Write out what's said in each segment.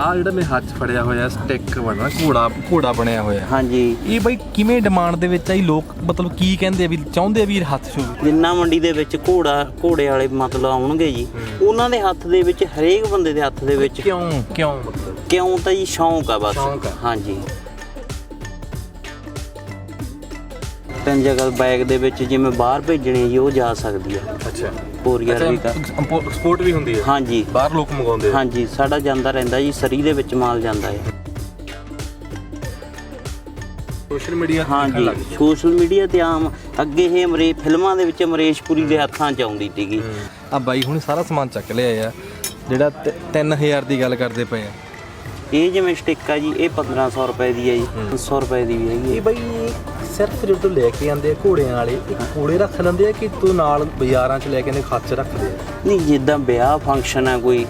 ਆ ਜਿਹੜਾ ਮੇਰੇ ਹੱਥ ਫੜਿਆ ਹੋਇਆ ਸਟਿੱਕ ਬਣਾ ਘੋੜਾ ਘੋੜਾ ਬਣਿਆ ਹੋਇਆ। ਹਾਂਜੀ। ਇਹ ਬਾਈ ਕਿਵੇਂ ਡਿਮਾਂਡ ਦੇ ਵਿੱਚ ਆਈ? ਲੋਕ ਮਤਲਬ ਕੀ ਕਹਿੰਦੇ ਆ ਵੀ ਚਾਹੁੰਦੇ ਆ ਵੀ ਹੱਥ ਹੋਵੇ? ਜਿੰਨਾ ਮੰਡੀ ਦੇ ਵਿੱਚ ਘੋੜਾ ਘੋੜੇ ਵਾਲੇ ਮਤਲਬ ਆਉਣਗੇ ਜੀ ਉਹਨਾਂ ਦੇ ਹੱਥ ਦੇ ਵਿੱਚ ਹਰੇਕ ਬੰਦੇ ਦੇ ਹੱਥ ਦੇ ਵਿੱਚ ਕਿਉਂ? ਕਿਉਂ ਕਿਉਂ ਤਾਂ ਜੀ ਸ਼ੌਂਕ ਆ ਬਸ। ਹਾਂਜੀ। ਤਿੰਨ ਜਗ੍ਹਾ ਬੈਗ ਦੇ ਵਿੱਚ ਜਿਵੇਂ ਬਾਹਰ ਭੇਜਣੀ ਜੀ ਉਹ ਜਾ ਸਕਦੀ ਆ ਅੱਛਾ। ਕੋਰੀਅਰ ਵੀ ਕਰ ਸਪੋਰਟ ਵੀ ਹੁੰਦੀ ਹੈ? ਹਾਂਜੀ। ਬਾਹਰ ਲੋਕ ਮੰਗਾਉਂਦੇ ਆ? ਹਾਂਜੀ ਸਾਡਾ ਜਾਂਦਾ ਰਹਿੰਦਾ ਜੀ ਸਰੀ ਦੇ ਵਿੱਚ ਮਾਲ ਜਾਂਦਾ ਹੈ। ਸੋਸ਼ਲ ਮੀਡੀਆ ਹਾਂਜੀ ਸੋਸ਼ਲ ਮੀਡੀਆ ਤੇ ਆਮ ਅੱਗੇ ਇਹ ਅਮਰੇ ਫਿਲਮਾਂ ਦੇ ਵਿੱਚ ਅਮਰੇਸ਼ਪੁਰੀ ਦੇ ਹੱਥਾਂ 'ਚ ਆਉਂਦੀ ਸੀਗੀ। ਆ ਬਾਈ ਹੁਣ ਸਾਰਾ ਸਮਾਨ ਚੱਕ ਲਿਆ ਆ ਜਿਹੜਾ 3000 ਦੀ ਗੱਲ ਕਰਦੇ ਪਏ ਆ। ਇਹ ਜਿਵੇਂ ਸਟਿੱਕ ਆ ਜੀ ਇਹ 1500 ਰੁਪਏ ਦੀ ਹੈ। ਜੀ 100 ਰੁਪਏ ਦੀ ਵੀ ਹੈਗੀ ਹੈ ਇਹ ਬਾਈ ਸਿਰਫ ਜਦੋਂ ਲੈ ਕੇ ਆਂਦੇ ਆ ਘੋੜਿਆਂ ਵਾਲੇ ਇਹ ਘੋੜੇ ਰੱਖ ਲੈਂਦੇ ਆ ਕਿ ਤੂੰ ਨਾਲ ਬਾਜ਼ਾਰਾਂ 'ਚ ਲੈ ਕੇ ਨੇ ਖੱਚ ਰੱਖਦੇ ਆ? ਨਹੀਂ ਜਿੱਦਾਂ ਵਿਆਹ ਫੰਕਸ਼ਨ ਹੈ ਕੋਈ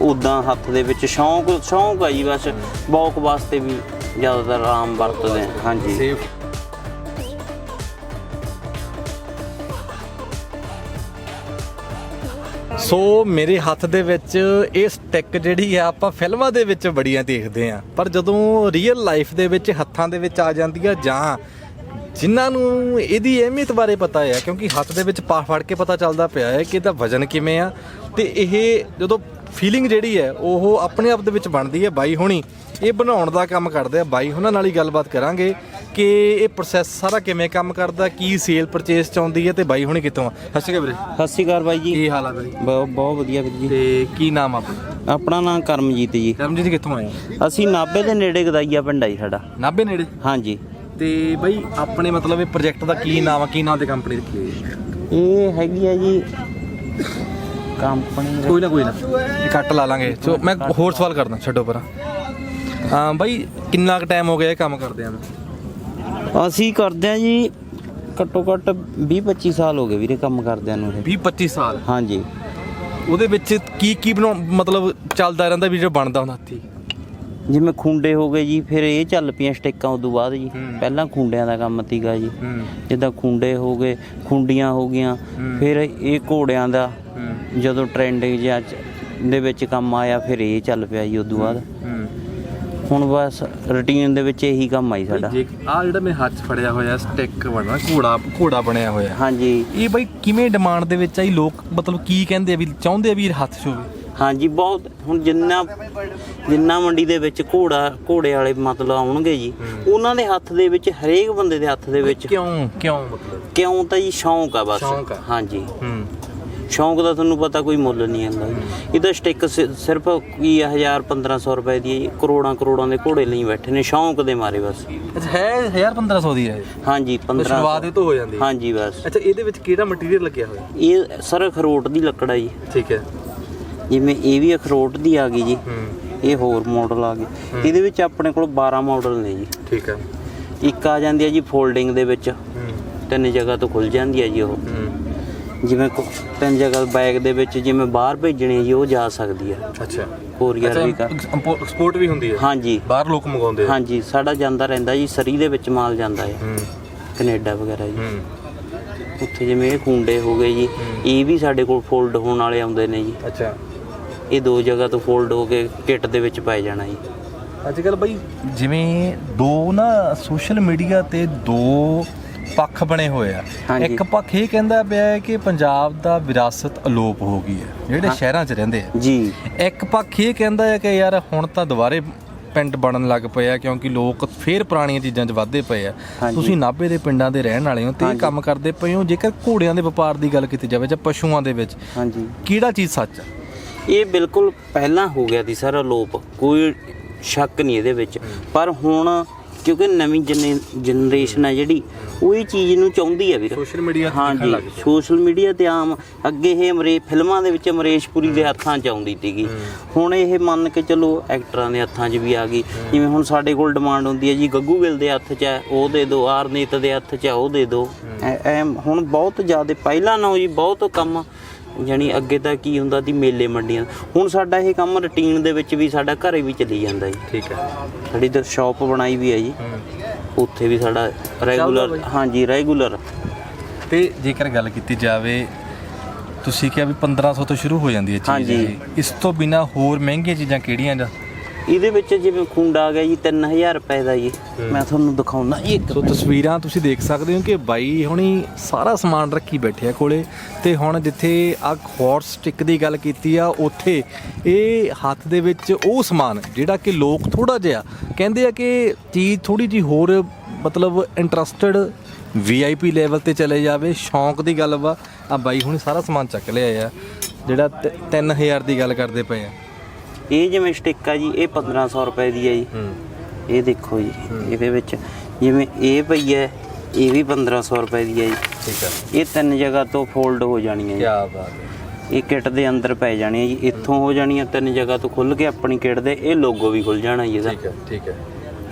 ਉਦਾਂ ਹੱਥ ਦੇ ਵਿੱਚ ਸ਼ੌਂਕ ਸ਼ੌਂਕ ਆ ਜੀ ਬਸ ਬੌਕ ਵਾਸਤੇ ਵੀ ਜ਼ਿਆਦਾਤਰ ਆਮ ਵਰਤਦੇ ਆ ਹਾਂਜੀ। ਸੇਫ ਸੋ ਮੇਰੇ ਹੱਥ ਦੇ ਵਿੱਚ ਇਹ ਸਟਿੱਕ ਜਿਹੜੀ ਆ, ਆਪਾਂ ਫਿਲਮਾਂ ਦੇ ਵਿੱਚ ਬੜੀਆਂ ਦੇਖਦੇ ਆ। ਪਰ ਜਦੋਂ ਰੀਅਲ ਲਾਈਫ ਦੇ ਵਿੱਚ ਹੱਥਾਂ ਦੇ ਵਿੱਚ ਆ ਜਾਂਦੀ ਆ, ਜਾਂ ਜਿਨ੍ਹਾਂ ਨੂੰ ਇਹਦੀ ਅਹਿਮੀਅਤ ਬਾਰੇ ਪਤਾ ਹੈ ਕਿਉਂਕਿ ਹੱਥ ਦੇ ਵਿੱਚ ਪਾ ਫੜ ਕੇ ਪਤਾ ਚੱਲਦਾ ਪਿਆ ਹੈ ਕਿ ਇਹਦਾ ਵਜ਼ਨ ਕਿਵੇਂ ਆ, ਤੇ ਇਹ ਜਦੋਂ ਫੀਲਿੰਗ ਜਿਹੜੀ ਹੈ, ਉਹ ਆਪਣੇ ਆਪ ਦੇ ਵਿੱਚ ਬਣਦੀ ਹੈ ਬਾਈ ਹੋਣੀ। ਇਹ ਬਣਾਉਣ ਦਾ ਕੰਮ ਕਰਦੇ ਆ ਬਾਈ ਹੁਣਾਂ ਨਾਲ ਹੀ ਗੱਲਬਾਤ ਕਰਾਂਗੇ ਕਿ ਇਹ ਪ੍ਰੋਸੈਸ ਸਾਰਾ ਕਿਵੇਂ ਕੰਮ ਕਰਦਾ ਕੀ ਸੇਲ ਪਰਚੇਸ ਚ ਆਉਂਦੀ ਹੈ ਤੇ ਬਾਈ ਹੁਣੀ ਕਿੱਥੋਂ ਆ? ਸਤਿ ਸ਼੍ਰੀ ਅਕਾਲ ਵੀਰੇ। ਸਤਿ ਸ਼੍ਰੀ ਅਕਾਲ ਬਾਈ ਜੀ। ਕੀ ਹਾਲ ਆ ਵੀਰੇ ਬਹੁਤ ਬਹੁਤ ਵਧੀਆ ਵੀਰ ਜੀ। ਤੇ ਕੀ ਨਾਮ ਆਪਣਾ? ਆਪਣਾ ਨਾਮ ਕਰਮਜੀਤ ਜੀ। ਕਰਮਜੀਤ ਕਿੱਥੋਂ ਆਏ ਹੋ? ਅਸੀਂ ਨਾਭੇ ਦੇ ਨੇੜੇ ਗਦਾਈਆ ਪਿੰਡ ਆ ਜੀ ਸਾਡਾ। ਨਾਭੇ ਨੇੜੇ? ਹਾਂਜੀ। ਤੇ ਬਾਈ ਆਪਣੇ ਮਤਲਬ ਇਹ ਪ੍ਰੋਜੈਕਟ ਦਾ ਕੀ ਨਾਮ ਆ ਕੀ ਨਾਮ ਦੀ ਕੰਪਨੀ ਰੱਖੀ ਹੈ? ਇਹ ਹੈਗੀ ਆ ਜੀ ਕੰਪਨੀ ਕੋਈ ਨਾ ਕੋਈ ਨਾ। ਕੱਟ ਲਾ ਲਾਂਗੇ। ਸੋ ਮੈਂ ਹੋਰ ਸਵਾਲ ਕਰਦਾ ਛੱਡੋ ਪਰਾਂ। ਹਾਂ ਬਾਈ ਕਿੰਨਾ ਕੁ ਟਾਈਮ ਹੋ ਗਿਆ ਇਹ ਕੰਮ ਕਰਦੇ ਆਂ ਅਸੀਂ ਕਰਦੇ ਆ ਜੀ ਘੱਟੋ ਘੱਟ 20 25 ਸਾਲ ਹੋ ਗਏ ਵੀਰੇ ਕੰਮ ਕਰਦਿਆਂ ਨੂੰ ਇਹ। 20 25 ਸਾਲ? ਹਾਂਜੀ। ਉਹਦੇ ਵਿੱਚ ਕੀ ਕੀ ਬਣਾ ਮਤਲਬ ਚੱਲਦਾ ਰਹਿੰਦਾ ਵੀ ਜਿਹੜਾ ਬਣਦਾ ਹੁੰਦਾ ਹੱਥੀ? ਜਿਵੇਂ ਖੁੰਡੇ ਹੋ ਗਏ ਜੀ ਫਿਰ ਇਹ ਚੱਲ ਪਈਆਂ ਸਟਿੱਕਾਂ ਉਦੋਂ ਬਾਅਦ ਜੀ। ਪਹਿਲਾਂ ਖੁੰਡਿਆਂ ਦਾ ਕੰਮ ਤੀਗਾ ਜੀ। ਜਿੱਦਾਂ ਖੁੰਡੇ ਹੋ ਗਏ ਖੁੰਡੀਆਂ ਹੋ ਗਈਆਂ। ਫਿਰ ਇਹ ਘੋੜਿਆਂ ਦਾ ਜਦੋਂ ਟ੍ਰੈਂਡਿੰਗ ਜਿਹਾ ਚ- ਦੇ ਵਿੱਚ ਕੰਮ ਆਇਆ ਫਿਰ ਇਹ ਚੱਲ ਪਿਆ ਜੀ ਉਦੋਂ ਬਾਅਦ। ਹੁਣ ਬਸ ਰੁਟੀਨ ਦੇ ਵਿੱਚ ਇਹੀ ਕੰਮ ਆਈ ਸਾਡਾ। ਜੇ ਆ ਜਿਹੜਾ ਮੇਰੇ ਹੱਥ ਫੜਿਆ ਹੋਇਆ ਸਟਿੱਕ ਬਣਾ ਘੋੜਾ ਘੋੜਾ ਬਣਿਆ ਹੋਇਆ। ਹਾਂਜੀ। ਇਹ ਬਾਈ ਕਿਵੇਂ ਡਿਮਾਂਡ ਦੇ ਵਿੱਚ ਆਈ ਲੋਕ ਮਤਲਬ ਕੀ ਕਹਿੰਦੇ ਆ ਵੀ ਚਾਹੁੰਦੇ ਆ ਵੀ ਇਹ ਹੱਥ 'ਚ ਹੋਵੇ? ਹਾਂਜੀ ਬਹੁਤ ਹੁਣ ਜਿੰਨਾ ਜਿੰਨਾ ਮੰਡੀ ਦੇ ਵਿੱਚ ਘੋੜਾ ਘੋੜੇ ਵਾਲੇ ਮਤਲਬ ਆਉਣਗੇ ਜੀ ਉਹਨਾਂ ਦੇ ਹੱਥ ਦੇ ਵਿੱਚ ਹਰੇਕ ਬੰਦੇ ਦੇ ਹੱਥ ਦੇ ਵਿੱਚ ਕਿਉਂ ਕਿਉਂ ਮਤਲਬ? ਕਿਉਂ ਤਾਂ ਜੀ ਸ਼ੌਂਕ ਆ ਬਸ। ਸ਼ੌਂਕ ਆ। ਹਾਂਜੀ। ਹੂੰ। ਸ਼ੌਂਕ ਦਾ ਤੁਹਾਨੂੰ ਪਤਾ ਕੋਈ ਮੁੱਲ ਨਹੀਂ ਆਂਦਾ ਇਹਦਾ ਸਟਿੱਕ ਸਿਰਫ ਕੀ ਆ 1000 1500 ਰੁਪਏ ਦੀ ਹੈ। ਕਰੋੜਾਂ ਕਰੋੜਾਂ ਦੇ ਘੋੜੇ ਲਈ ਬੈਠੇ ਨੇ ਸ਼ੌਂਕ ਦੇ ਮਾਰੇ ਬਸ। ਅੱਛਾ ਹੈ 1000 1500 ਦੀ ਹੈ? ਹਾਂਜੀ ਤੇ 15 ਸ਼ੁਰੂਆਤ ਇਹ ਤੋਂ ਹੋ ਜਾਂਦੀ ਹੈ? ਹਾਂਜੀ ਬਸ। ਅੱਛਾ ਇਹਦੇ ਵਿੱਚ ਕਿਹੜਾ ਮਟੀਰੀਅਲ ਲੱਗਿਆ ਹੋਇਆ? ਇਹ ਸਰ ਅਖਰੋਟ ਦੀ ਲੱਕੜ ਜੀ। ਠੀਕ ਹੈ। ਜਿਵੇਂ ਇਹ ਵੀ ਅਖਰੋਟ ਦੀ ਆ ਗਈ ਜੀ। ਇਹ ਹੋਰ ਮਾਡਲ ਆ ਗਏ। ਇਹਦੇ ਵਿੱਚ ਆਪਣੇ ਕੋਲ 12 ਮਾਡਲ ਨੇ ਜੀ। ਠੀਕ ਹੈ। ਇੱਕ ਆ ਜਾਂਦੀ ਹੈ ਜੀ ਫੋਲਡਿੰਗ ਦੇ ਵਿੱਚ। ਤਿੰਨ ਜਗ੍ਹਾ ਤੋਂ ਖੁੱਲ ਜਾਂਦੀ ਹੈ ਜੀ ਉਹ। ਜਿਵੇਂ ਕੋ- ਤਿੰਨ ਜਗ੍ਹਾ ਬੈਗ ਦੇ ਵਿੱਚ ਜਿਵੇਂ ਬਾਹਰ ਭੇਜਣੀ ਜੀ ਉਹ ਜਾ ਸਕਦੀ ਹੈ। ਅੱਛਾ। ਕੋਰੀਅਰ ਵੀ ਕਰ ਐਕਸਪੋਰਟ ਵੀ ਹੁੰਦੀ ਹੈ? ਹਾਂਜੀ। ਬਾਹਰ ਲੋਕ ਮੰਗਾਉਂਦੇ ਆ? ਹਾਂਜੀ ਸਾਡਾ ਜਾਂਦਾ ਰਹਿੰਦਾ ਜੀ ਸਰੀ ਦੇ ਵਿੱਚ ਮਾਲ ਜਾਂਦਾ ਹੈ। ਹੂੰ। ਕੈਨੇਡਾ ਵਗੈਰਾ ਜੀ। ਹੂੰ। ਉੱਥੇ ਜਿਵੇਂ ਇਹ ਖੁੰਡੇ ਹੋ ਗਏ ਜੀ ਇਹ ਵੀ ਸਾਡੇ ਕੋਲ ਫੋਲਡ ਹੋਣ ਵਾਲੇ ਆਉਂਦੇ ਨੇ ਜੀ। ਅੱਛਾ। ਇਹ ਦੋ ਜਗ੍ਹਾ ਤੋਂ ਫੋਲਡ ਹੋ ਕੇ ਕਿੱਟ ਦੇ ਵਿੱਚ ਪਾਏ ਜਾਣਾ ਜੀ। ਅੱਜ ਕੱਲ ਬਈ ਜਿਵੇਂ ਦੋ ਨਾ ਸੋਸ਼ਲ ਮੀਡੀਆ ਤੇ ਦੋ ਪੱਖ ਬਣੇ ਹੋਏ ਆ। ਇੱਕ ਪੱਖ ਇਹ ਕਹਿੰਦਾ ਪਿਆ ਹੈ ਕਿ ਪੰਜਾਬ ਦਾ ਵਿਰਾਸਤ ਅਲੋਪ ਹੋ ਗਈ ਹੈ ਜਿਹੜੇ ਸ਼ਹਿਰਾਂ 'ਚ ਰਹਿੰਦੇ ਆ। ਜੀ। ਇੱਕ ਪੱਖ ਇਹ ਕਹਿੰਦਾ ਹੈ ਕਿ ਯਾਰ ਹੁਣ ਤਾਂ ਦੁਬਾਰੇ ਪਿੰਡ ਬਣਨ ਲੱਗ ਪਏ ਆ ਕਿਉਂਕਿ ਲੋਕ ਫੇਰ ਪੁਰਾਣੀਆਂ ਚੀਜ਼ਾਂ 'ਚ ਵੱਧਦੇ ਪਏ ਆ। ਤੁਸੀਂ ਨਾਭੇ ਦੇ ਪਿੰਡਾਂ ਦੇ ਰਹਿਣ ਵਾਲੇ ਹੋ ਤੇ ਇਹ। ਕੰਮ ਕਰਦੇ ਪਏ ਹੋ ਜੇਕਰ ਘੋੜਿਆਂ ਦੇ ਵਪਾਰ ਦੀ ਗੱਲ ਕੀਤੀ ਜਾਵੇ ਜਾਂ ਪਸ਼ੂਆਂ ਦੇ ਵਿੱਚ ਹਾਂਜੀ। ਕਿਹੜਾ ਚੀਜ਼ ਸੱਚ ਆ? ਇਹ ਬਿਲਕੁਲ ਪਹਿਲਾਂ ਹੋ ਗਿਆ ਸੀ ਸਰ ਅਲੋਪ ਕੋਈ ਸ਼ੱਕ ਨਹੀਂ ਇਹਦੇ ਵਿੱਚ। ਪਰ ਹੁਣ ਕਿਉਂਕਿ ਨਵੀਂ ਜਨਰੇਸ਼ਨ ਹੈ ਜਿਹੜੀ ਉਹ ਇਹ ਚੀਜ਼ ਨੂੰ ਚਾਹੁੰਦੀ ਹੈ ਵੀਰ। ਸੋਸ਼ਲ ਮੀਡੀਆ ਹਾਂਜੀ ਸੋਸ਼ਲ ਮੀਡੀਆ ਤੇ ਆਮ ਅੱਗੇ ਇਹ ਅਮਰੇ ਫਿਲਮਾਂ ਦੇ ਵਿੱਚ ਅਮਰੇਸ਼ਪੁਰੀ ਦੇ ਹੱਥਾਂ 'ਚ ਆਉਂਦੀ ਸੀਗੀ। ਹੁਣ ਇਹ ਮੰਨ ਕੇ ਚਲੋ ਐਕਟਰਾਂ ਦੇ ਹੱਥਾਂ 'ਚ ਵੀ ਆ ਗਈ। ਜਿਵੇਂ ਹੁਣ ਸਾਡੇ ਕੋਲ ਡਿਮਾਂਡ ਹੁੰਦੀ ਹੈ ਜੀ ਗੱਗੂ ਗਿੱਲ ਦੇ ਹੱਥ 'ਚ ਹੈ ਉਹ ਦੇ ਦਿਓ ਆਰਨੀਤ ਦੇ ਹੱਥ 'ਚ ਹੈ ਉਹ ਦੇ ਦਿਓ ਐ ਹੁਣ ਬਹੁਤ ਜ਼ਿਆਦਾ ਪਹਿਲਾਂ ਨਾਲੋਂ ਜੀ ਬਹੁਤ ਕੰਮ ਜਾਣੀ ਅੱਗੇ ਤਾਂ ਕੀ ਹੁੰਦਾ ਸੀ ਮੇਲੇ ਮੰਡੀਆਂ। ਹੁਣ ਸਾਡਾ ਇਹ ਕੰਮ ਰੁਟੀਨ ਦੇ ਵਿੱਚ ਵੀ ਸਾਡਾ ਘਰੇ ਵੀ ਚੱਲੀ ਜਾਂਦਾ ਜੀ। ਠੀਕ ਹੈ। ਸਾਡੀ ਤਾਂ ਸ਼ਾਪ ਬਣਾਈ ਵੀ ਹੈ ਜੀ। ਉੱਥੇ ਵੀ ਸਾਡਾ ਰੈਗੂਲਰ ਹਾਂਜੀ ਰੈਗੂਲਰ ਤੇ ਜੇਕਰ ਗੱਲ ਕੀਤੀ ਜਾਵੇ ਤੁਸੀਂ ਕਿਹਾ ਵੀ 1500 ਤੋਂ ਸ਼ੁਰੂ ਹੋ ਜਾਂਦੀ ਹੈ ਚੀਜ਼। ਇਹ। ਇਸ ਤੋਂ ਬਿਨਾ ਹੋਰ ਮਹਿੰਗੀਆਂ ਚੀਜ਼ਾਂ ਕਿਹੜੀਆਂ ਜਾਂ ਇਹਦੇ ਵਿੱਚ ਜਿਵੇਂ ਖੁੰਡਾ ਆ ਗਿਆ ਜੀ 3000 ਰੁਪਏ ਦਾ ਜੀ। ਮੈਂ ਤੁਹਾਨੂੰ ਦਿਖਾਉਣਾ ਜੀ ਇੱਕ ਸੋ ਤਸਵੀਰਾਂ ਤੁਸੀਂ ਦੇਖ ਸਕਦੇ ਹੋ ਕਿ ਬਾਈ ਹੁਣੀ ਸਾਰਾ ਸਮਾਨ ਰੱਖੀ ਬੈਠੇ ਆ ਕੋਲੇ। ਤੇ ਹੁਣ ਜਿੱਥੇ ਆ ਹੌਟ ਸਟਿਕ ਦੀ ਗੱਲ ਕੀਤੀ ਆ ਉੱਥੇ ਇਹ ਹੱਥ ਦੇ ਵਿੱਚ ਉਹ ਸਮਾਨ ਜਿਹੜਾ ਕਿ ਲੋਕ ਥੋੜਾ ਜਿਹਾ ਕਹਿੰਦੇ ਆ ਕਿ ਚੀਜ਼ ਥੋੜੀ ਜੀ ਹੋਰ ਮਤਲਬ ਇੰਟਰਸਟਿਡ ਵੀਆਈਪੀ ਲੈਵਲ ਤੇ ਚਲੇ ਜਾਵੇ। ਸ਼ੌਂਕ ਦੀ ਗੱਲ ਵਾ। ਆ ਬਾਈ ਹੁਣੀ ਸਾਰਾ ਸਮਾਨ ਚੱਕ ਲਿਆ ਆ ਜਿਹੜਾ 3000 ਦੀ ਗੱਲ ਕਰਦੇ ਪਏ ਆ। ਇਹ ਜਿਵੇਂ ਸਟਿੱਕ ਆ ਜੀ ਇਹ 1500 ਰੁਪਏ ਦੀ ਹੈ ਜੀ। ਇਹ ਦੇਖੋ ਜੀ ਇਹਦੇ ਵਿੱਚ ਜਿਵੇਂ ਇਹ ਪਈ ਹੈ ਇਹ ਵੀ 1500 ਰੁਪਏ ਦੀ ਹੈ ਜੀ। ਠੀਕ ਆ। ਇਹ ਤਿੰਨ ਜਗ੍ਹਾ ਤੋਂ ਫੋਲਡ ਹੋ ਜਾਣੀਆਂ ਕੀ ਜੀ ਬਾਤ ਹੈ। ਇਹ ਕਿੱਟ ਦੇ ਅੰਦਰ ਪੈ ਜਾਣੀ ਹੈ ਜੀ। ਇੱਥੋਂ ਹੋ ਜਾਣੀਆਂ ਤਿੰਨ ਜਗ੍ਹਾ ਤੋਂ ਖੁੱਲ ਕੇ ਆਪਣੀ ਕਿੱਟ ਦੇ ਇਹ ਲੋਗੋ ਵੀ ਖੁੱਲ ਜਾਣਾ ਜੀ ਇਹਦਾ। ਠੀਕ ਹੈ ਠੀਕ ਹੈ।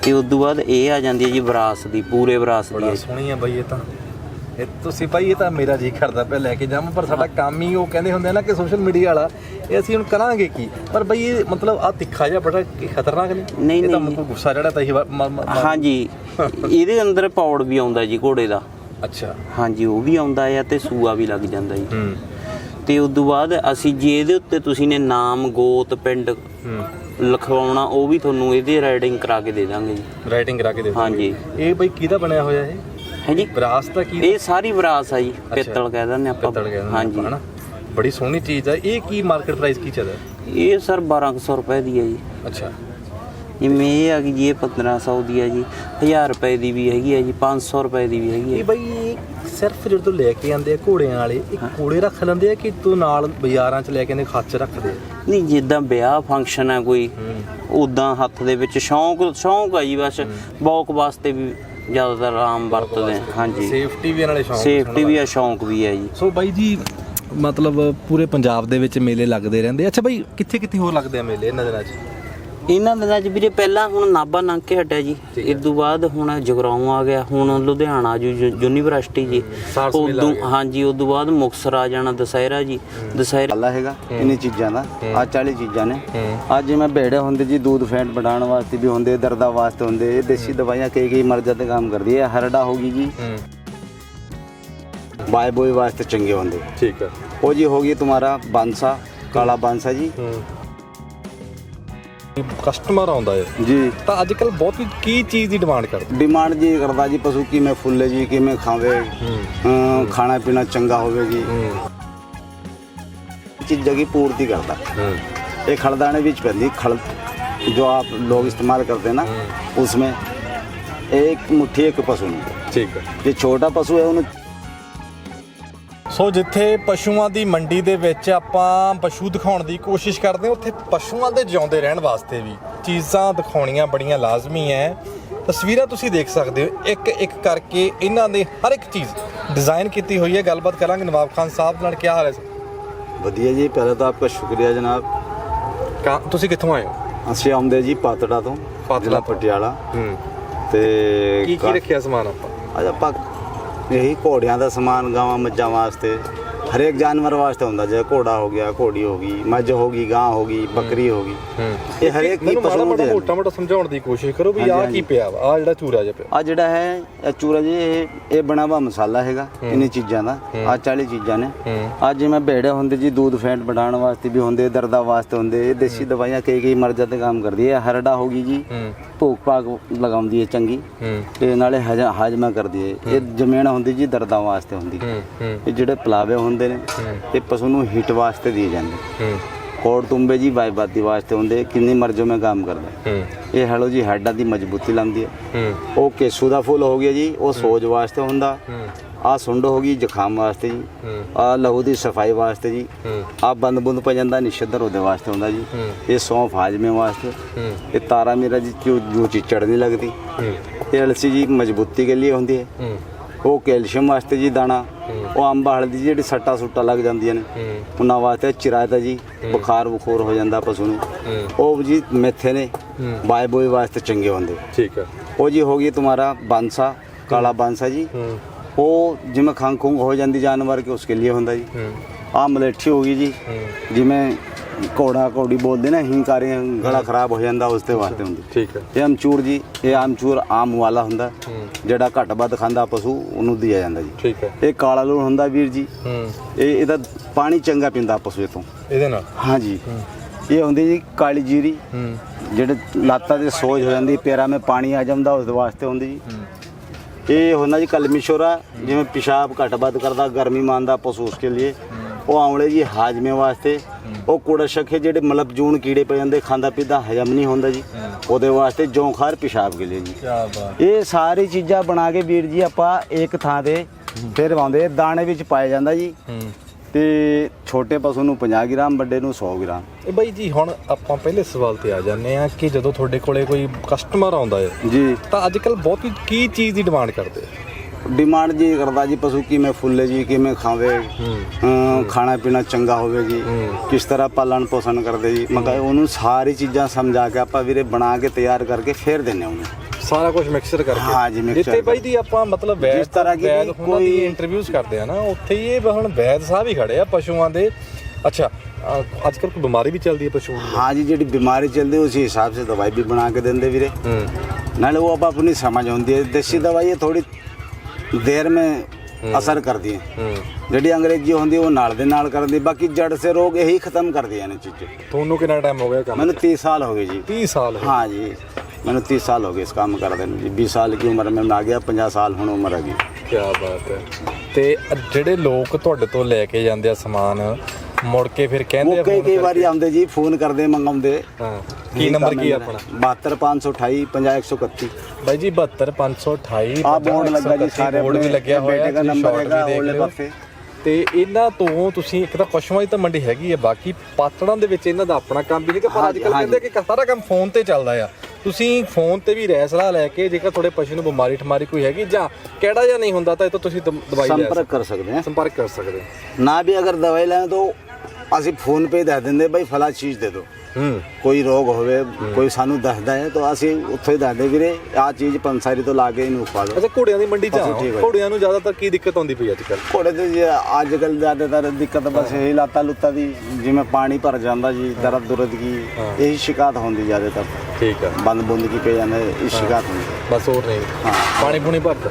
ਤੇ ਉਸ ਤੋਂ ਬਾਅਦ ਇਹ ਆ ਜਾਂਦੀ ਹੈ ਜੀ ਬਰਾਸ ਦੀ ਪੂਰੇ ਬਰਾਸ ਦੀ ਬੜਾ ਹੈ। ਸੋਹਣੀ ਆ ਬਾਈ ਇਹ ਤਾਂ। ਇਹ ਤੁਸੀਂ ਭਾਈ ਇਹ ਤਾਂ ਮੇਰਾ ਜੀ ਕਰਦਾ ਪਿਆ ਲੈ ਕੇ ਜਾਵਾਂ ਪਰ ਸਾਡਾ ਕੰਮ ਹੀ ਉਹ ਕਹਿੰਦੇ ਹੁੰਦੇ ਆ ਨਾ ਕਿ ਸੋਸ਼ਲ ਮੀਡੀਆ ਵਾਲਾ ਇਹ ਅਸੀਂ ਹੁਣ ਕਰਾਂਗੇ ਕੀ? ਪਰ ਬਈ ਇਹ ਮਤਲਬ ਆ ਤਿੱਖਾ ਜਿਹਾ ਬੜਾ ਖਤਰਨਾਕ ਨਹੀਂ? ਨਹੀਂ, ਇਹ ਤਾਂ ਨਹੀਂ। ਮੈਨੂੰ ਗੁੱਸਾ ਜਿਹੜਾ ਤਾਂ ਹੀ ਵਾ- ਮ- ਮ- ਮ- ਹਾਂਜੀ। ਇਹਦੇ ਅੰਦਰ ਪੌੜ ਵੀ ਆਉਂਦਾ ਜੀ ਘੋੜੇ ਦਾ। ਅੱਛਾ। ਹਾਂਜੀ ਉਹ ਵੀ ਆਉਂਦਾ ਹੈ ਤੇ ਸੂਆ ਵੀ ਲੱਗ ਜਾਂਦਾ ਜੀ। ਹੂੰ। ਤੇ ਉਸ ਤੋਂ ਬਾਅਦ ਅਸੀਂ ਜੇ ਇਹਦੇ ਉੱਤੇ ਤੁਸੀਂ ਨੇ ਨਾਮ ਗੋਤ ਪਿੰਡ ਹੂੰ। ਲਿਖਵਾਉਣਾ ਉਹ ਵੀ ਤੁਹਾਨੂੰ ਇਹਦੇ ਰਾਈਡਿੰਗ ਕਰਾ ਕੇ ਦੇ ਦਾਂਗੇ ਜੀ। ਰਾਈਟਿੰਗ ਕਰਾ ਕੇ ਦੇ ਦਿਓ। ਹਾਂਜੀ। ਇਹ ਬਈ ਕਿਹਦਾ ਬਣਿਆ ਹੋਇਆ ਇਹ? ਹੈ ਜੀ ਵਿਰਾਸਤ ਦਾ ਕੀ ਇਹ ਸਾਰੀ ਵਿਰਾਸ ਆ ਜੀ ਪਿੱਤਲ ਕਹਿ ਦਿੰਦੇ ਆਪਾਂ। ਪਿੱਤਲ ਕਹਿੰਦੇ ਹਾਂਜੀ। ਹਨਾ? ਬੜੀ ਸੋਹਣੀ ਚੀਜ਼ ਆ। ਇਹ ਕੀ ਮਾਰਕੀਟ ਪ੍ਰਾਈਸ ਕੀ ਚੱਲਦਾ ਇਹ ਸਰ 1200 ਰੁਪਏ ਦੀ ਹੈ ਜੀ। ਅੱਛਾ। ਜਿਵੇਂ ਇਹ ਆ ਗਈ ਜੀ ਇਹ 1500 ਦੀ ਹੈ ਜੀ। 1000 ਰੁਪਏ ਦੀ ਵੀ ਹੈਗੀ ਹੈ ਜੀ 500 ਰੁਪਏ ਦੀ ਵੀ ਹੈਗੀ ਇਹ ਹੈ ਬਈ ਸਿਰਫ ਜਦੋਂ ਲੈ ਕੇ ਆਉਂਦੇ ਆ ਘੋੜਿਆਂ ਵਾਲੇ ਇਹ ਘੋੜੇ ਰੱਖ ਲੈਂਦੇ ਆ ਕਿ ਤੂੰ ਨਾਲ ਬਾਜ਼ਾਰਾਂ 'ਚ ਲੈ ਕੇ ਆਉਂਦੇ ਖੱਚ ਰੱਖਦੇ ਆ? ਨਹੀਂ ਜਿੱਦਾਂ ਵਿਆਹ ਫੰਕਸ਼ਨ ਹੈ ਕੋਈ ਉਦਾਂ ਹੱਥ ਦੇ ਵਿੱਚ ਸ਼ੌਂਕ ਸ਼ੌਂਕ ਆ ਜੀ ਬਸ। ਬੌਕ ਵਾਸਤੇ ਵੀ ਜ਼ਿਆਦਾਤਰ ਆਮ ਵਰਤਦੇ ਆ ਹਾਂਜੀ। ਸੇਫਟੀ ਵੀ ਦੇ ਸ਼ੌਂਕ ਸੇਫਟੀ ਵੀ ਆ ਸ਼ੌਂਕ ਵੀ ਹੈ ਜੀ। ਸੋ ਬਾਈ ਜੀ ਮਤਲਬ ਪੂਰੇ ਪੰਜਾਬ ਦੇ ਵਿੱਚ ਮੇਲੇ ਲੱਗਦੇ ਰਹਿੰਦੇ ਅੱਛਾ ਬਾਈ ਕਿੱਥੇ ਕਿੱਥੇ ਹੋਰ ਲੱਗਦੇ ਆ ਮੇਲੇ ਇਹਨਾਂ ਦਿਨਾਂ 'ਚ? ਇਹਨਾਂ ਦਿਨਾਂ 'ਚ ਵੀਰੇ ਪਹਿਲਾਂ ਹੁਣ ਨਾਬਾ ਲੰਘ ਕੇ ਹਟਿਆ ਜੀ। ਇਸ ਤੋਂ ਬਾਅਦ ਹੁਣ ਜਗਰਾਉਂ ਆ ਗਿਆ ਹੁਣ ਲੁਧਿਆਣਾ ਜੂ ਯੂਨੀਵਰਸਿਟੀ ਜੀ। ਉਦੋਂ ਹਾਂਜੀ ਉਦੋਂ ਬਾਅਦ ਮੁਕਸਰ ਆ ਜਾਣਾ ਦਸਹਿਰਾ ਜੀ। ਦਸਹਿਰਾ ਅੱਲਾ ਹੈਗਾ ਇਨੀ ਚੀਜ਼ਾਂ ਦਾ ਆ 40 ਚੀਜ਼ਾਂ ਨੇ। ਅੱਜ ਜਿਵੇਂ ਭੇੜੇ ਹੁੰਦੇ ਜੀ ਦੂਧ ਫੈਂਟ ਵਧਾਉਣ ਵਾਸਤੇ ਵੀ ਹੁੰਦੇ ਦਰਦਾਂ ਵਾਸਤੇ ਹੁੰਦੇ ਇਹ ਦੇਸੀ ਦਵਾਈਆਂ ਕਈ ਕਈ ਮਰਜ਼ਾਂ ਤੇ ਕੰਮ ਕਰਦੀ ਹੈ ਹਰੜਾ ਹੋਗੀ ਜੀ। ਬਾਏ ਬੋਏ ਵਾਸਤੇ ਚੰਗੇ ਹੁੰਦੇ। ਠੀਕ ਹੈ ਉਹ ਜੀ ਹੋਗੀ ਤੁਹਾਡਾ ਬਾਂਸਾ ਕਾਲਾ ਬਾਂਸਾ ਜੀ। ਕਸਟਮਰ ਆਉਂਦਾ ਹੈ जी ਤਾਂ ਅੱਜ ਕੱਲ ਬਹੁਤ ਹੀ ਕੀ ਚੀਜ਼ ਦੀ ਡਿਮਾਂਡ ਕਰਦੇ डिमांड जी करता जी पशु की में फुले जी की में खावे अं, खाना पीना चंगा होवे जी चीज़ों की पूर्ति करता ये खड़दाने बीच पैंदी खड़ जो आप लोग इस्तेमाल करते हैं ना उसमें एक मुट्ठी एक पशु में ਠੀਕ ਹੈ जो छोटा पशु है उन्हें ਸੋ ਜਿੱਥੇ ਪਸ਼ੂਆਂ ਦੀ ਮੰਡੀ ਦੇ ਵਿੱਚ ਆਪਾਂ ਪਸ਼ੂ ਦਿਖਾਉਣ ਦੀ ਕੋਸ਼ਿਸ਼ ਕਰਦੇ ਹਾਂ ਉੱਥੇ ਪਸ਼ੂਆਂ ਦੇ ਜਿਉਂਦੇ ਰਹਿਣ ਵਾਸਤੇ ਵੀ ਚੀਜ਼ਾਂ ਦਿਖਾਉਣੀਆਂ ਬੜੀਆਂ ਲਾਜ਼ਮੀ ਹੈ ਤਸਵੀਰਾਂ ਤੁਸੀਂ ਦੇਖ ਸਕਦੇ ਹੋ ਇੱਕ ਇੱਕ ਕਰਕੇ ਇਹਨਾਂ ਦੇ ਹਰ ਇੱਕ ਚੀਜ਼ ਡਿਜ਼ਾਈਨ ਕੀਤੀ ਹੋਈ ਹੈ ਗੱਲਬਾਤ ਕਰਾਂਗੇ ਨਵਾਬ ਖਾਨ ਸਾਹਿਬ ਨਾਲ ਕੀ ਹਾਲ ਹੈ ਵਧੀਆ ਜੀ ਪਹਿਲਾਂ ਤਾਂ ਆਪਕਾ ਸ਼ੁਕਰੀਆ ਜਨਾਬ। ਕਾ ਤੁਸੀਂ ਕਿੱਥੋਂ ਆਏ ਹੋ? ਅਸੀਂ ਆਉਂਦੇ ਜੀ ਪਾਤੜਾ ਤੋਂ ਪਾਤੜਾ ਜ਼ਿਲ੍ਹਾ ਤੋਂ। ਪਟਿਆਲਾ। ਹੂੰ। ਤੇ ਕੀ ਕੀ ਰੱਖਿਆ ਸਮਾਨ ਆਪਾਂ? ਅੱਜ ਆਪਾਂ ਇਹੀ ਘੋੜਿਆਂ ਦਾ ਸਮਾਨ ਗਾਵਾਂ ਮੱਝਾਂ ਵਾਸਤੇ। ਹਰੇਕ ਜਾਨਵਰ ਵਾਸਤੇ ਹੁੰਦਾ ਜੇ ਘੋੜਾ ਹੋ ਗਿਆ ਘੋੜੀ ਹੋ ਗਈ ਮੱਝ ਹੋ ਗਈ ਗਾਂ ਹੋ ਗਈ ਬੱਕਰੀ ਹੋ ਗਈ। ਇਹ ਹਰੇਕ ਕੀ ਪਸ਼ੂ ਨੂੰ ਦੇ ਮੋਟਾ ਸਮਝਾਉਣ ਦੀ ਕੋਸ਼ਿਸ਼ ਕਰੋ ਵੀ ਆ ਕੀ ਪਿਆ ਆ ਜਿਹੜਾ ਚੂਰਾ ਜਿਹਾ ਪਿਆ। ਆ ਜਿਹੜਾ ਹੈ ਇਹ ਚੂਰਾ ਜੀ ਇਹ ਇਹ ਬਣਾ ਵਾ ਮਸਾਲਾ ਹੈਗਾ ਇਨੇ ਚੀਜ਼ਾਂ ਦਾ। ਆ 40 ਚੀਜ਼ਾਂ ਨੇ। ਆ ਜਿਵੇਂ ਭੇੜੇ ਹੁੰਦੇ ਜੀ ਦੁੱਧ ਫੈਂਟ ਬਣਾਉਣ ਵਾਸਤੇ ਵੀ ਹੁੰਦੇ ਦਰਦਾਂ ਵਾਸਤੇ ਹੁੰਦੇ ਇਹ ਦੇਸੀ ਦਵਾਈਆਂ ਕਈ ਕਈ ਮਰਜ਼ਾਂ ਤੇ ਕੰਮ ਕਰਦੀ ਹੈ। ਹਰੜਾ ਹੋ ਗਈ ਜੀ ਭੋਕ ਭਾਗ ਲਗਾਉਂਦੀ ਹੈ ਚੰਗੀ। ਤੇ ਨਾਲੇ ਹਾਜ਼ਮਾ ਕਰਦੀ ਹੈ। ਇਹ ਜਮੇਣਾ ਹੁੰਦੀ ਜੀ ਦਰਦਾਂ ਵਾਸਤੇ ਹੁੰਦੀ। ਇਹ ਜਿਹੜੇ ਪਲਾਵੇ ਹੁੰਦੇ ਹੁੰਦੇ ਨੇ ਤੇ ਪਸ਼ੂ ਨੂੰ ਹੀਟ ਵਾਸਤੇ ਦਿਏ ਜਾਂਦੇ ਕੋੜ ਤੁੰਬੇ ਜੀ ਵਾਇਬਾਦੀ ਵਾਸਤੇ ਹੁੰਦੇ ਕਿੰਨੀ ਮਰਜ਼ੋ ਮੈਂ ਕੰਮ ਕਰਦਾ। ਇਹ ਹੈਲੋ ਜੀ ਹੱਡਾਂ ਦੀ ਮਜ਼ਬੂਤੀ ਲਾਉਂਦੀ ਹੈ। ਉਹ ਕੇਸੂ ਦਾ ਫੁੱਲ ਹੋ ਗਿਆ ਜੀ ਉਹ ਸੋਜ ਵਾਸਤੇ ਹੁੰਦਾ। ਆ ਸੁੰਡ ਹੋ ਗਈ ਜ਼ੁਕਾਮ ਵਾਸਤੇ ਜੀ। ਆ ਲਹੂ ਦੀ ਸਫ਼ਾਈ ਵਾਸਤੇ ਜੀ। ਆ ਬੰਦ ਬੁੰਦ ਪੈ ਜਾਂਦਾ ਨਿਸ਼ਦਰ ਉਹਦੇ ਵਾਸਤੇ ਹੁੰਦਾ ਜੀ। ਇਹ ਸੌਂਫ ਫਾਜਮੇ ਵਾਸਤੇ। ਇਹ ਤਾਰਾ ਮੇਰਾ ਜੀ ਜੋ ਚਿਚੜ ਨਹੀਂ ਲੱਗਦੀ। ਇਹ ਅਲਸੀ ਜੀ ਮਜ਼ਬੂਤੀ ਕੇ ਲਈ ਹੁੰਦੀ ਹੈ। ਉਹ ਕੈਲਸ਼ੀਅਮ ਵਾਸਤੇ ਜੀ ਦਾਣਾ ਉਹ ਅੰਬ ਹਲਦੀ ਜਿਹੜੀ ਸੱਟਾ ਸੁੱਟਾ ਲੱਗ ਜਾਂਦੀਆਂ ਨੇ। ਉਹਨਾਂ ਵਾਸਤੇ ਚਿਰਾਇਤਾ ਜੀ ਬੁਖਾਰ ਬੁਖੋਰ ਹੋ ਜਾਂਦਾ ਪਸ਼ੂ ਨੂੰ। ਉਹ ਜੀ ਮੇਥੇ ਨੇ ਬਾਏ ਬੋਏ ਵਾਸਤੇ ਚੰਗੇ ਹੁੰਦੇ ਠੀਕ ਹੈ। ਉਹ ਜੀ ਹੋ ਗਈ ਤੁਹਾਡਾ ਬਾਂਸਾ ਕਾਲਾ ਬਾਂਸਾ ਜੀ। ਉਹ ਜਿਵੇਂ ਖੰਗ ਖੁੰਗ ਹੋ ਜਾਂਦੀ ਜਾਨਵਰ ਕੇ ਉਸਕੇ ਲਈ ਹੁੰਦਾ ਜੀ। ਆ ਮਲੇਠੀ ਹੋ ਗਈ ਜੀ। ਜਿਵੇਂ ਘੋੜਾ ਘੋੜੀ ਬੋਲਦੇ ਨਾ ਹਿੰਕਾਰੇ ਗਲਾ ਖਰਾਬ ਹੋ ਜਾਂਦਾ ਉਸ ਤੇ ਵਾਸਤੇ ਹੁੰਦੀ। ਠੀਕ ਹੈ। ਇਹ ਅਮਚੂਰ ਜੀ ਇਹ ਅਮਚੂਰ ਆਮ ਵਾਲਾ ਹੁੰਦਾ ਜਿਹੜਾ ਘੱਟ ਵੱਧ ਖਾਂਦਾ ਪਸ਼ੂ ਉਹਨੂੰ ਦਿਆ ਜਾਂਦਾ ਜੀ। ਠੀਕ ਹੈ। ਇਹ ਕਾਲਾ ਲੂਣ ਹੁੰਦਾ ਵੀਰ ਜੀ। ਹੂੰ। ਇਹ ਇਹਦਾ ਪਾਣੀ ਚੰਗਾ ਪੀਂਦਾ ਪਸ਼ੂ ਤੋਂ ਇਹਦੇ ਨਾਲ? ਹਾਂਜੀ ਇਹ ਹੁੰਦੀ ਜੀ ਕਾਲੀ ਜੀਰੀ। ਹੂੰ। ਜਿਹੜੇ ਲਾਤਾਂ ਤੇ ਸੋਜ ਹੋ ਜਾਂਦੀ ਪੈਰਾਂ 'ਮੇ ਪਾਣੀ ਆ ਜਾਂਦਾ ਉਸ ਵਾਸਤੇ ਹੁੰਦੀ ਜੀ। ਇਹ ਹੁੰਦਾ ਜੀ ਕਲਮੀ ਸ਼ੋਰਾ ਜਿਵੇਂ ਪਿਸ਼ਾਬ ਘੱਟ ਵੱਧ ਕਰਦਾ ਗਰਮੀ ਮੰਨਦਾ ਪਸ਼ੂ ਉਸਕੇ ਲਈ ਉਹ ਆਵਲੇ ਜੀ ਹਾਜਮੇ ਵਾਸਤੇ ਉਹ ਕੂੜਾ ਸ਼ੱਕੇ ਜਿਹੜੇ ਮਲਬ ਜੂਣ ਕੀੜੇ ਪੈ ਜਾਂਦੇ ਖਾਂਦਾ ਪੀਂਦਾ ਹਜਮ ਨਹੀਂ ਹੁੰਦਾ ਜੀ। ਉਹਦੇ ਵਾਸਤੇ ਜੌਂਖਾਰ ਪਿਸ਼ਾਬ ਕੇ ਲਈ ਜੀ। ਕੀ ਬਾਤ। ਇਹ ਸਾਰੀ ਚੀਜ਼ਾਂ ਬਣਾ ਕੇ ਵੀਰ ਜੀ ਆਪਾਂ ਇੱਕ ਥਾਂ ਤੇ ਫਿਰ ਪਾਉਂਦੇ ਦਾਣੇ ਵਿੱਚ ਪਾਇਆ ਜਾਂਦਾ ਜੀ। ਹੂੰ। ਤੇ ਛੋਟੇ ਪਸ਼ੂ ਨੂੰ 50 ਗ੍ਰਾਮ ਵੱਡੇ ਨੂੰ 100 ਗ੍ਰਾਮ। ਇਹ ਬਾਈ ਜੀ ਹੁਣ ਆਪਾਂ ਪਹਿਲੇ ਸਵਾਲ ਤੇ ਆ ਜਾਂਦੇ ਆ ਕਿ ਜਦੋਂ ਤੁਹਾਡੇ ਕੋਲੇ ਕੋਈ ਕਸਟਮਰ ਆਉਂਦਾ ਹੈ ਜੀ। ਤਾਂ ਅੱਜ ਕੱਲ ਬਹੁਤੀ ਕੀ ਚੀਜ਼ ਦੀ ਡਿਮਾਂਡ ਕਰਦੇ ਆ? ਡਿਮਾਂਡ ਜੀ ਕਰਦਾ ਜੀ ਪਸ਼ੂ ਕਿਵੇਂ ਫੁੱਲੇ ਜੀ ਕਿਵੇਂ ਖਾਵੇ। ਅਮ ਖਾਣਾ ਪੀਣਾ ਚੰਗਾ ਹੋਵੇ ਜੀ। ਕਿਸ ਤਰ੍ਹਾਂ ਪਾਲਣ ਪੋਸ਼ਣ ਕਰਦੇ ਜੀ। ਮੈਂ ਕਿਹਾ ਉਹਨੂੰ ਸਾਰੀ ਚੀਜ਼ਾਂ ਸਮਝਾ ਕੇ ਆਪਾਂ ਵੀਰੇ ਬਣਾ ਕੇ ਤਿਆਰ ਕਰਕੇ ਫੇਰ ਦਿੰਨੇ ਉਹਨੂੰ। ਸਾਰਾ ਕੁਝ ਮਿਕਸਰ ਕਰਕੇ। ਹਾਂ ਜੀ, mixture ਜਿੱਥੇ ਬਾਈ ਦੀ ਆਪਾਂ ਮਤਲਬ ਵੈਦ ਜਿਸ ਤਰ੍ਹਾਂ ਕੀ ਵੈਦ ਦੀ ਕੋਈ- ਇੰਟਰਵਿਊਜ਼ ਕਰਦੇ ਆ ਨਾ ਉੱਥੇ ਹੀ ਇਹ ਹੁਣ ਵੈਦ ਸਾਹਿਬ ਹੀ ਖੜੇ ਆ ਪਸ਼ੂਆਂ ਦੇ। ਅੱਛਾ ਅ, ਅੱਜ ਕੱਲ ਕੋਈ ਬਿਮਾਰੀ ਵੀ ਚੱਲਦੀ ਹੈ ਪਸ਼ੂਆਂ ਦੀ ਹਾਂ ਜੀ ਜਿਹੜੀ ਬਿਮਾਰੀ ਚੱਲਦੀ ਉਸੇ ਹਿਸਾਬ ਸੇ ਦਵਾਈ ਵੀ ਬਣਾ ਕੇ ਦਿੰਦੇ ਵੀਰੇ। ਹੂੰ। ਨਾਲੇ ਉਹ ਆਪਾਂ ਆਪਣੀ ਸਮਝ ਹੁੰਦੀ ਹੈ। ਦੇਸੀ ਦਵਾਈ ਥੋੜੀ ਦੇਰ में ਅਸਰ ਕਰਦੀ ਹੈ ਹੂੰ ਜਿਹੜੀ ਅੰਗਰੇਜ਼ੀ ਹੁੰਦੀ ਹੈ ਉਹ ਨਾਲ ਦੇ ਨਾਲ ਕਰਦੀ ਬਾਕੀ ਜੜ ਸੇ ਰੋਗ ਇਹੀ ਖਤਮ ਕਰਦੀਆਂ ਨੇ ਚੀਜ਼ਾਂ ਤੁਹਾਨੂੰ ਕਿੰਨਾ ਟਾਈਮ ਹੋ ਗਿਆ ਕੰਮ ਮੈਨੂੰ 30 ਸਾਲ ਹੋ ਗਏ ਜੀ 30 ਸਾਲ ਹੋ हाँ जी मैंने तीस साल हो गए इस काम करते ਨੂੰ ਜੀ 20 ਸਾਲ ਦੀ ਉਮਰ में मैं आ गया 50 ਸਾਲ ਹੁਣ ਉਮਰ ਆ ਗਈ ਕੀ ਬਾਤ ਹੈ ਤੇ ਜਿਹੜੇ ਲੋਕ ਤੁਹਾਡੇ ਤੋਂ ਲੈ ਕੇ ਜਾਂਦੇ ਆ ਸਮਾਨ ਮੁੜ ਕੇ ਫਿਰ ਕਹਿੰਦੇ ਆ ਉਹ ਕਈ phone ਕਈ ਕਰਕੇ- ਵਾਰੀ ਆਉਂਦੇ ਜੀ ਫੋਨ ਕਰਦੇ ਮੰਗਾਉਂਦੇ ਹਾਂ ਕੀ ਨੰਬਰ ਕੀ ਹੈ ਆਪਣਾ? 72528 50131 ਬਾਈ ਜੀ 72528 ਆ ਬੋਰਡ ਲੱਗਾ ਜੀ ਸਾਰੇ ਬੋਰਡ ਵੀ ਲੱਗਿਆ ਹੋਇਆ ਬੇਟੇ ਦਾ ਨੰਬਰ ਹੈਗਾ ਉਹਲੇ। ਪਾਸੇ ਤੇ ਇਹਨਾਂ ਤੋਂ ਤੁਸੀਂ ਇੱਕ ਤਾਂ ਪਸ਼ੂਆਂ ਦੀ ਤਾਂ ਮੰਡੀ ਹੈਗੀ ਹੈ ਬਾਕੀ ਪਾਤੜਾਂ ਦੇ ਵਿੱਚ ਇਹਨਾਂ ਦਾ ਆਪਣਾ ਕੰਮ ਵੀ ਹੈਗਾ ਪਰ ਅੱਜ ਕੱਲ੍ਹ। ਕਹਿੰਦੇ ਕਿ ਸਾਰਾ ਕੰਮ ਫੋਨ ਤੇ ਚੱਲਦਾ ਆ। ਤੁਸੀਂ ਫੋਨ ਤੇ ਵੀ ਰਹਿ ਸਲਾਹ ਲੈ ਕੇ ਜੇਕਰ ਤੁਹਾਡੇ ਪਸ਼ੂ ਨੂੰ ਬਿਮਾਰੀ ਠਮਾਰੀ ਕੋਈ ਹੈਗੀ ਜਾਂ ਕਿਹੜਾ ਜਾਂ ਨਹੀਂ ਹੁੰਦਾ ਤਾਂ ਇਹ ਤੋਂ ਤੁਸੀਂ ਦਵਾਈ ਲੈ ਸੰਪਰਕ ਕਰ ਸਕਦੇ ਸਕਦੇ ਸੰਪਰਕ ਕਰ ਸਕਦੇ ਹੋ। ਨਾ ਵੀ ਅਗਰ ਦਵਾਈ ਲੈਣ ਤਾਂ ਅਸੀਂ ਫੋਨ ਪੇ ਦੱਸ ਦਿੰਦੇ ਬਈ ਫਲਾ ਚੀਜ਼ ਦੇ ਦਿਓ। ਹੂੰ ਕੋਈ ਰੋਗ ਹੋਵੇ ਕੋਈ ਸਾਨੂੰ ਦੱਸਦਾ ਹੈ ਤਾਂ ਅਸੀਂ ਉੱਥੋਂ ਹੀ ਦੱਸਦੇ ਵੀਰੇ ਆਹ ਚੀਜ਼ ਪੰਸਾਰੀ ਤੋਂ ਲਾ ਕੇ ਇਹਨੂੰ ਖਵਾ ਦਿਓ। ਅੱਛਾ ਘੋੜਿਆਂ ਦੀ ਮੰਡੀ ਚ ਪਸ਼ੂ ਆਓ। ਠੀਕ ਹੈ। ਘੋੜਿਆਂ ਨੂੰ ਜ਼ਿਆਦਾਤਰ ਕੀ ਦਿੱਕਤ ਆਉਂਦੀ ਪਈ ਅੱਜ ਕੱਲ੍ਹ ਘੋੜੇ ਤੇ ਜੀ ਅੱਜ ਕੱਲ ਜ਼ਿਆਦਾਤਰ ਦਿੱਕਤ ਬਸ ਇਹੀ ਲਾਤਾ ਲੁੱਤਾ ਦੀ ਜਿਵੇਂ ਪਾਣੀ ਭਰ ਜਾਂਦਾ ਜੀ ਦਰਦ ਦੁਰਦ ਕੀ ਇਹੀ ਸ਼ਿਕਾਇਤ ਹੁੰਦੀ ਜ਼ਿਆਦਾਤਰ। ਠੀਕ ਆ। ਬੰਦ ਬੁੰਦ ਕੀ ਪੈ ਜਾਂਦਾ ਇਹ ਸ਼ਿਕਾਇਤ ਹੁੰਦੀ। ਬਸ ਹੋਰ ਨਹੀਂ। ਹਾਂ। ਪਾਣੀ ਪੂਣੀ ਭਰਦਾ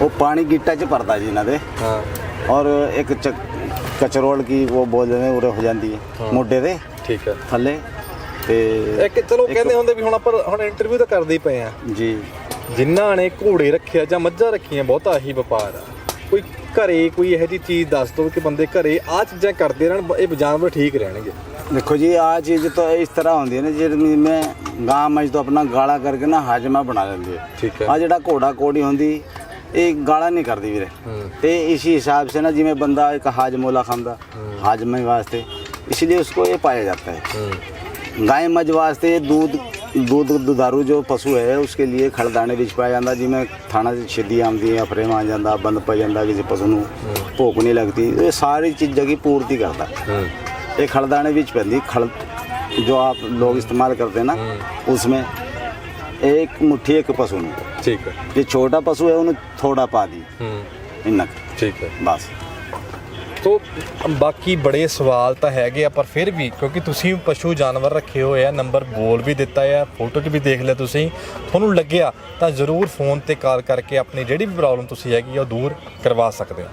ਉਹ ਪਾਣੀ ਗਿੱਟਾ 'ਚ ਭਰਦਾ ਜੀ ਇਹਨਾਂ ਦੇ। ਹਾਂ। ਔਰ ਇੱਕ ਚ ਕਚਰੋਲ ਕੀ ਉਹ ਬੋਲਦੇ ਨੇ ਉਰੇ ਹੋ ਜਾਂਦੀ ਹੈ। ਮੋਢੇ ਦੇ ਠੀਕ ਆ ਥੱਲੇ ਤੇ ਇੱਕ ਚਲੋ ਕਹਿੰਦੇ ਹੁੰਦੇ ਵੀ ਹੁਣ ਆਪਾਂ ਹੁਣ ਇੰਟਰਵਿਊ ਤਾਂ ਕਰਦੇ ਹੀ ਪਏ ਆ ਜੀ ਜਿਨ੍ਹਾਂ ਨੇ ਘੋੜੇ ਰੱਖਿਆ ਜਾਂ ਮੱਝਾਂ ਰੱਖੀਆਂ ਬਹੁਤਾ ਇਹੀ ਵਪਾਰ ਆ ਕੋਈ ਘਰੇ ਕੋਈ ਇਹੋ ਜਿਹੀ ਚੀਜ਼ ਦੱਸ ਦੋ ਕਿ ਬੰਦੇ ਘਰੇ ਆਹ ਚੀਜ਼ਾਂ ਕਰਦੇ ਰਹਿਣ ਬ- ਇਹ ਜਾਨਵਰ ਠੀਕ ਰਹਿਣਗੇ ਦੇਖੋ ਜੀ ਆ ਚੀਜ਼ ਤਾਂ ਇਸ ਤਰ੍ਹਾਂ ਹੁੰਦੀ ਹੈ ਨਾ ਜਿਹੜੀ ਮੈਂ ਗਾਂ ਮੱਝ ਤੋਂ ਆਪਣਾ ਗਾਲਾ ਕਰਕੇ ਨਾ ਹਾਜਮਾ ਬਣਾ ਲੈਂਦੀ ਹੈ ਠੀਕ ਆ ਜਿਹੜਾ ਘੋੜਾ ਕੋੜੀ ਹੁੰਦੀ ਇਹ ਗਾਲਾ ਨਹੀਂ ਕਰਦੀ ਵੀਰੇ ਹੂੰ ਤੇ इसी हिसाब से ना जिमें बंदा एक हाजमोला खांदा हाजमे वास्ते इसलिए उसको ये पाया जाता है। गाय मज वास्ते दूध दूध ਦੁਧਾਰੂ ਜੋ ਪਸ਼ੂ ਹੈ ਉਸਕੇ ਲਈ ਖੜਦਾਣੇ ਵਿੱਚ ਪਾਇਆ ਜਾਂਦਾ ਜਿਵੇਂ ਥਾਣਾ ਦੀ ਛਿੱਦੀ ਆਉਂਦੀ ਹੈ ਫਰੇਮ ਆ ਜਾਂਦਾ ਬੰਦ ਪੈ ਜਾਂਦਾ ਕਿਸੇ ਪਸ਼ੂ ਨੂੰ ਭੋਕ ਨਹੀਂ ਲੱਗਦੀ ਇਹ ਸਾਰੀ ਚੀਜ਼ਾਂ ਦੀ ਪੂਰਤੀ ਕਰਦਾ ਇਹ ਖੜਦਾਣੇ ਵਿੱਚ ਪੈਂਦੀ ਖੜ ਜੋ ਆਪ ਲੋਗ ਇਸਤੇਮਾਲ करते हैं ना उसमें एक मुट्ठी एक पशु ਨੂੰ ਠੀਕ ਹੈ ਜੇ ਛੋਟਾ ਪਸ਼ੂ ਹੈ ਉਹਨੂੰ ਥੋੜਾ ਪਾ ਦੀ ਇੰਨਾ ਠੀਕ ਹੈ ਬਸ ਤੋ ਬਾਕੀ ਬੜੇ ਸਵਾਲ ਤਾਂ ਹੈਗੇ ਆ, ਪਰ ਫਿਰ ਵੀ ਕਿਉਂਕਿ ਤੁਸੀਂ ਪਸ਼ੂ ਜਾਨਵਰ ਰੱਖੇ ਹੋਏ ਆ, ਨੰਬਰ ਬੋਲ ਵੀ ਦਿੱਤਾ ਆ, ਫੋਟੋ 'ਚ ਵੀ ਦੇਖ ਲਿਆ ਤੁਸੀਂ। ਤੁਹਾਨੂੰ ਲੱਗਿਆ ਤਾਂ ਜ਼ਰੂਰ ਫੋਨ ਤੇ ਕਾਲ ਕਰਕੇ ਆਪਣੀ ਜਿਹੜੀ ਵੀ ਪ੍ਰੋਬਲਮ ਤੁਸੀਂ ਹੈਗੀ ਆ, ਉਹ ਦੂਰ ਕਰਵਾ ਸਕਦੇ ਹੋ।